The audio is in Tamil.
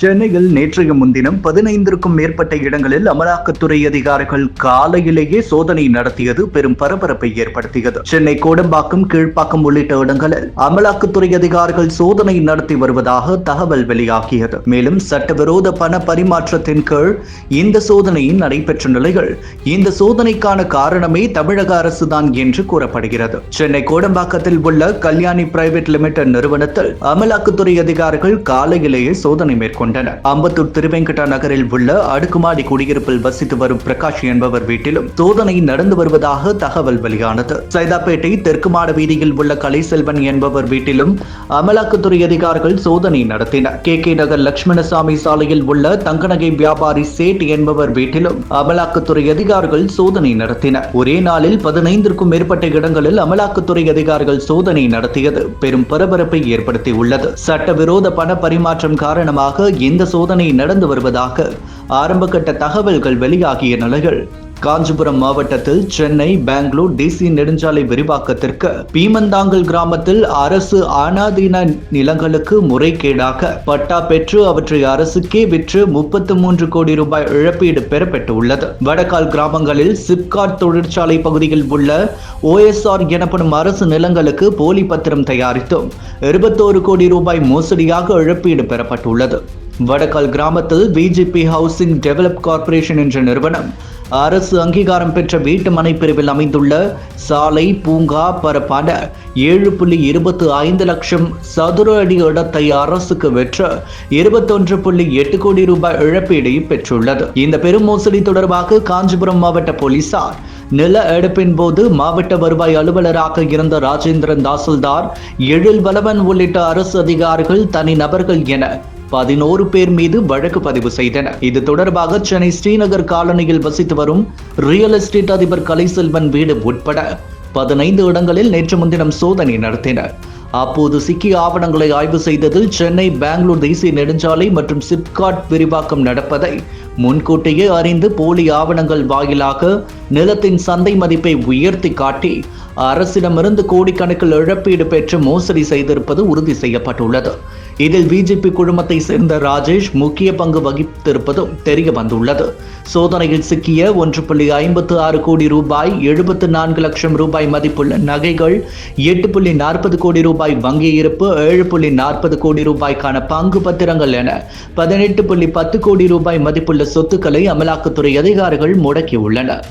சென்னையில் நேற்றைய முன்தினம் பதினைந்திற்கும் மேற்பட்ட இடங்களில் அமலாக்கத்துறை அதிகாரிகள் காலையிலேயே சோதனை நடத்தியது பெரும் பரபரப்பை ஏற்படுத்தியது. சென்னை கோடம்பாக்கம் கீழ்ப்பாக்கம் உள்ளிட்ட இடங்களில் அமலாக்கத்துறை அதிகாரிகள் சோதனை நடத்தி வருவதாக தகவல் வெளியாகியது. மேலும் சட்டவிரோத பண பரிமாற்றத்தின் கீழ் இந்த சோதனை நடைபெற்ற நிலையில் இந்த சோதனைக்கான காரணமே தமிழக அரசுதான் என்று கூறப்படுகிறது. சென்னை கோடம்பாக்கத்தில் உள்ள கல்யாணி பிரைவேட் லிமிடெட் நிறுவனத்தில் அமலாக்கத்துறை அதிகாரிகள் காலையிலேயே சோதனை கொண்டனர். அம்பத்தூர் திருவெங்கடா நகரில் உள்ள அடுக்குமாடி குடியிருப்பில் வசித்து வரும் பிரகாஷ் என்பவர் வீட்டிலும் சோதனை நடந்து வருவதாக தகவல் வெளியானது. சைதாப்பேட்டை தெற்கு மாட வீதியில் உள்ள கலைசெல்வன் என்பவர் வீட்டிலும் அமலாக்கத்துறை அதிகாரிகள் சோதனை நடத்தினர். கே கே நகர் லட்சுமணசாமி சாலையில் உள்ள தங்கநகை வியாபாரி சேட் என்பவர் வீட்டிலும் அமலாக்கத்துறை அதிகாரிகள் சோதனை நடத்தினர். ஒரே நாளில் பதினைந்திற்கும் மேற்பட்ட இடங்களில் அமலாக்கத்துறை அதிகாரிகள் சோதனை நடத்தியது. பெரும் பரபரப்பை ஏற்படுத்தியுள்ளது. சட்டவிரோத பண பரிமாற்றம் காரணமாக இந்த சோதனை நடந்து வருவதாக ஆரம்பகட்ட தகவல்கள் வெளியாகிய நிலையில் காஞ்சிபுரம் மாவட்டத்தில் சென்னை பெங்களூர் டிசி நெடுஞ்சாலை விரிவாக்கத்திற்கு பீமந்தாங்கல் கிராமத்தில் அரசு ஆனாதீன நிலங்களுக்கு முறைகேடாக பட்டா பெற்று அவற்றை அரசுக்கே விற்று முப்பத்து மூன்று கோடி ரூபாய் இழப்பீடு பெறப்பட்டுள்ளது. வடக்கால் கிராமங்களில் சிப்காட் தொழிற்சாலை பகுதியில் உள்ள ஓஎஸ்ஆர் எனப்படும் அரசு நிலங்களுக்கு போலி பத்திரம் தயாரித்தும் இருபத்தோரு கோடி ரூபாய் மோசடியாக இழப்பீடு பெறப்பட்டுள்ளது. வடக்கால் கிராமத்தில் பிஜேபி ஹவுசிங் டெவலப் கார்ப்பரேஷன் என்ற நிறுவனம் அரசு அங்கீகாரம் பெற்ற வீட்டு மனை பிரிவில் அமைந்துள்ள சாலை பூங்கா பரப்பான ஏழு புள்ளி இருபத்து ஐந்து லட்சம் சதுர அடி இடத்தை அரசுக்கு வெற்ற இருபத்தொன்று புள்ளி எட்டு கோடி ரூபாய் இழப்பீடு பெற்றுள்ளது. இந்த பெரும் மோசடி தொடர்பாக காஞ்சிபுரம் மாவட்ட போலீசார் நில எடுப்பின் போது மாவட்ட வருவாய் அலுவலராக இருந்த ராஜேந்திரன் தாசில்தார் எழில் பலவன் உள்ளிட்ட அரசு அதிகாரிகள் தனி நபர்கள் என பதினோரு பேர் மீது வழக்கு பதிவு செய்தனர். இது தொடர்பாக சென்னை ஸ்ரீநகர் காலனியில் வசித்து வரும் ரியல் எஸ்டேட் அதிபர் கலைசெல்வன் வீடு உட்பட பதினைந்து இடங்களில் நேற்று முன்தினம் சோதனை நடத்தினர். அப்போது சிக்கிய ஆவணங்களை ஆய்வு செய்ததில் சென்னை பெங்களூர் தேசிய நெடுஞ்சாலை மற்றும் சிப்காட் விரிவாக்கம் நடப்பதை முன்கூட்டியே அறிந்து போலி ஆவணங்கள் வாயிலாக நிலத்தின் சந்தை மதிப்பை உயர்த்தி காட்டி அரசிடமிருந்து கோடிக்கணக்கில் இழப்பீடு பெற்று மோசடி செய்திருப்பது உறுதி செய்யப்பட்டுள்ளது. இதில் பிஜேபி குழுமத்தை சேர்ந்த ராஜேஷ் முக்கிய பங்கு வகித்திருப்பதும் தெரிய வந்துள்ளது. சோதனையில் சிக்கிய ஒன்று புள்ளி ஐம்பத்து ஆறு கோடி ரூபாய் எழுபத்து நான்கு லட்சம் ரூபாய் மதிப்புள்ள நகைகள் எட்டு புள்ளி நாற்பது கோடி ரூபாய் வங்கி இருப்பு ஏழு புள்ளி நாற்பது கோடி ரூபாய்க்கான பங்கு பத்திரங்கள் என பதினெட்டு புள்ளி பத்து கோடி ரூபாய் மதிப்புள்ள சொத்துக்களை அமலாக்கத்துறை அதிகாரிகள் முடக்கியுள்ளனர்.